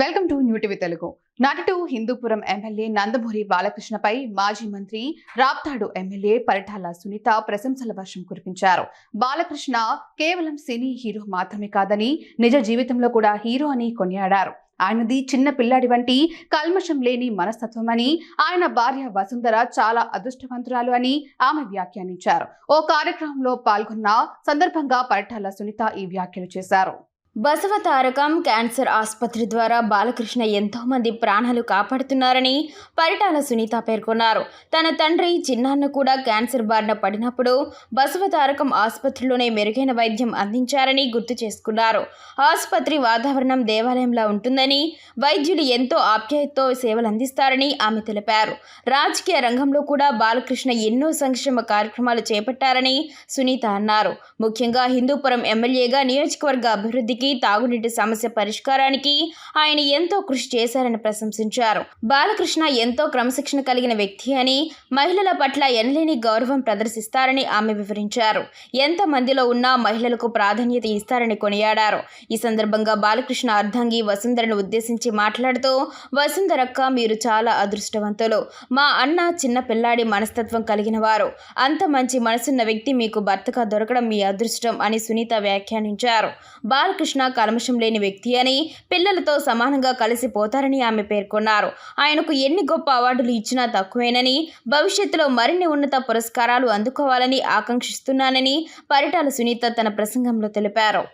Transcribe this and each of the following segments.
Welcome to new TV Telugu నటుడు Hindupuram MLA Nandamuri బాలకృష్ణపై మాజీ మంత్రి రాప్తాడు ఎమ్మెల్యే పరిటాల సునీత ప్రశంసల వర్షం కురిపించారు. బాలకృష్ణ కేవలం సినీ హీరో మాత్రమే కాదని నిజ జీవితంలో కూడా హీరో అని కొనియాడారు. ఆయనది చిన్న పిల్లాడి వంటి కల్మషం లేని మనస్తత్వమని ఆయన భార్య వసుంధర చాలా అదృష్టవంతురాలు అని ఆమె వ్యాఖ్యానించారు. ఓ కార్యక్రమంలో పాల్గొన్న సందర్భంగా పరిటాల సునీత ఈ వ్యాఖ్యలు చేశారు. బసవ తారకం క్యాన్సర్ ఆసుపత్రి ద్వారా బాలకృష్ణ ఎంతోమంది ప్రాణాలు కాపాడుతున్నారని పరిటాల సునీత పేర్కొన్నారు. తన తండ్రి చిన్నాన్న కూడా క్యాన్సర్ బారిన పడినప్పుడు బసవ తారకం ఆసుపత్రిలోనే మెరుగైన వైద్యం అందించారని గుర్తు చేసుకున్నారు. ఆసుపత్రి వాతావరణం దేవాలయంలా ఉంటుందని వైద్యులు ఎంతో ఆప్యాయతతో సేవలు అందిస్తారని ఆమె తెలిపారు. రాజకీయ రంగంలో కూడా బాలకృష్ణ ఎన్నో సంక్షేమ కార్యక్రమాలు చేపట్టారని సునీత అన్నారు. ముఖ్యంగా హిందూపురం ఎమ్మెల్యేగా నియోజకవర్గ అభివృద్ధికి తాగునీటి సమస్య పరిష్కారానికి ఆయన ఎంతో కృషి చేశారని ప్రశంసించారు. బాలకృష్ణ ఎంతో క్రమశిక్షణ కలిగిన వ్యక్తి అని మహిళల పట్ల ఎనలేని గౌరవం ప్రదర్శిస్తారని ఆమె వివరించారు. ఎంత మందిలో ఉన్నా మహిళలకు ప్రాధాన్యత ఇస్తారని కొనియాడారు. ఈ సందర్భంగా బాలకృష్ణ అర్ధంగి వసుంధరను ఉద్దేశించి మాట్లాడుతూ వసుంధరక్క మీరు చాలా అదృష్టవంతులు. మా అన్న చిన్న పిల్లాడి మనస్తత్వం కలిగిన వారు. అంత మంచి మనసున్న వ్యక్తి మీకు భర్తగా దొరకడం మీ అదృష్టం అని సునీత వ్యాఖ్యానించారు. బాలకృష్ణ కల్మషం లేని వ్యక్తి అని పిల్లలతో సమానంగా కలిసిపోతారని ఆమె పేర్కొన్నారు. ఆయనకు ఎన్ని గొప్ప అవార్డులు ఇచ్చినా తక్కువేనని భవిష్యత్తులో మరిన్ని ఉన్నత పురస్కారాలు అందుకోవాలని ఆకాంక్షిస్తున్నానని పరిటాల సునీత తన ప్రసంగంలో తెలిపారు.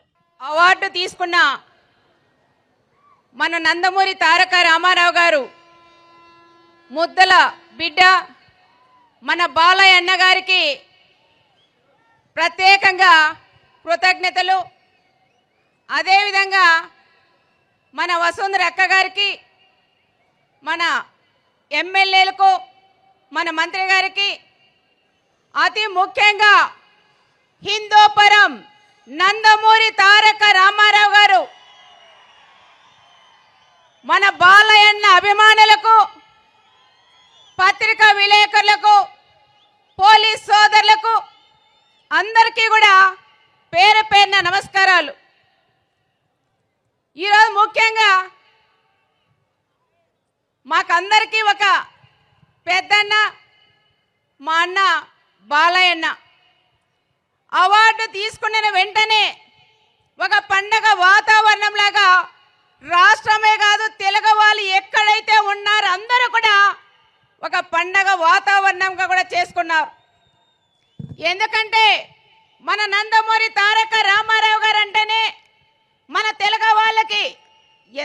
అవార్డు తీసుకున్న మన నందమూరి తారక రామారావు గారు ముద్దల బిడ్డ మన బాలయ్య అన్న గారికి ప్రత్యేకంగా కృతజ్ఞతలు. అదేవిధంగా మన వసుంధర అక్క గారికి మన ఎమ్మెల్యేలకు మన మంత్రి గారికి అతి ముఖ్యంగా హిందూపురం నందమూరి తారక రామారావు గారు మన బాలయ్యన్న అభిమానులకు పత్రికా విలేకరులకు పోలీస్ సోదరులకు అందరికీ కూడా పేరు పేరున నమస్కారాలు. ఈరోజు ముఖ్యంగా మాకందరికీ ఒక పెద్దన్న మా అన్న బాలయ్యన్న అవార్డు తీసుకున్న వెంటనే ఒక పండగ వాతావరణంలాగా రాష్ట్రమే కాదు తెలుగు వాళ్ళు ఎక్కడైతే ఉన్నారో అందరూ కూడా ఒక పండగ వాతావరణంగా కూడా చేసుకున్నారు. ఎందుకంటే మన నందమూరి తారక రామారావు గారు అంటేనే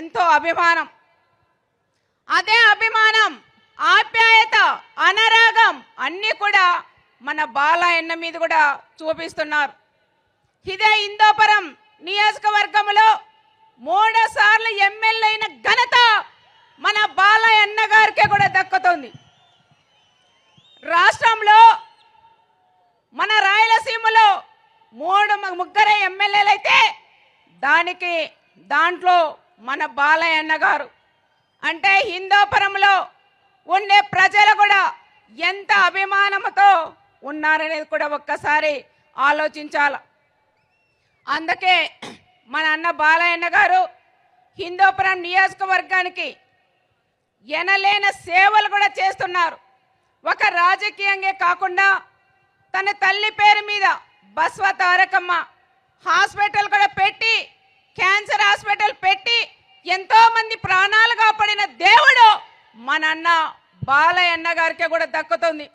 ఎంతో అభిమానం. అదే అభిమానం ఆప్యాయత అనరాగం అన్నీ కూడా మన బాలయ్యన్న మీద కూడా చూపిస్తున్నారు. ఇదే ఇందోపురం నియోజకవర్గంలో మూడు సార్లు ఎమ్మెల్యే అయిన ఘనత మన బాలయ్యన్న గారికే కూడా దక్కుతుంది. రాష్ట్రంలో మన రాయలసీమలో మూడు ముగ్గురే ఎమ్మెల్యేలు అయితే దానికి దాంట్లో మన బాలయ్యన్న గారు. అంటే హిందూపురంలో ఉండే ప్రజలు కూడా ఎంత అభిమానంతో ఉన్నారనేది కూడా ఒక్కసారి ఆలోచించాల. అందుకే మన అన్న బాలయ్యన్న గారు హిందూపురం నియోజకవర్గానికి ఎనలేని సేవలు కూడా చేస్తున్నారు. ఒక రాజకీయంగా కాకుండా తన తల్లి పేరు మీద బస్వ తారకమ్మ హాస్పిటల్ కూడా పెట్టి క్యాన్సర్ హాస్పిటల్ ఎంతో మంది ప్రాణాలు కాపాడిన దేవుడు మన అన్న బాలయ్య అన్న కూడా దక్కుతుంది.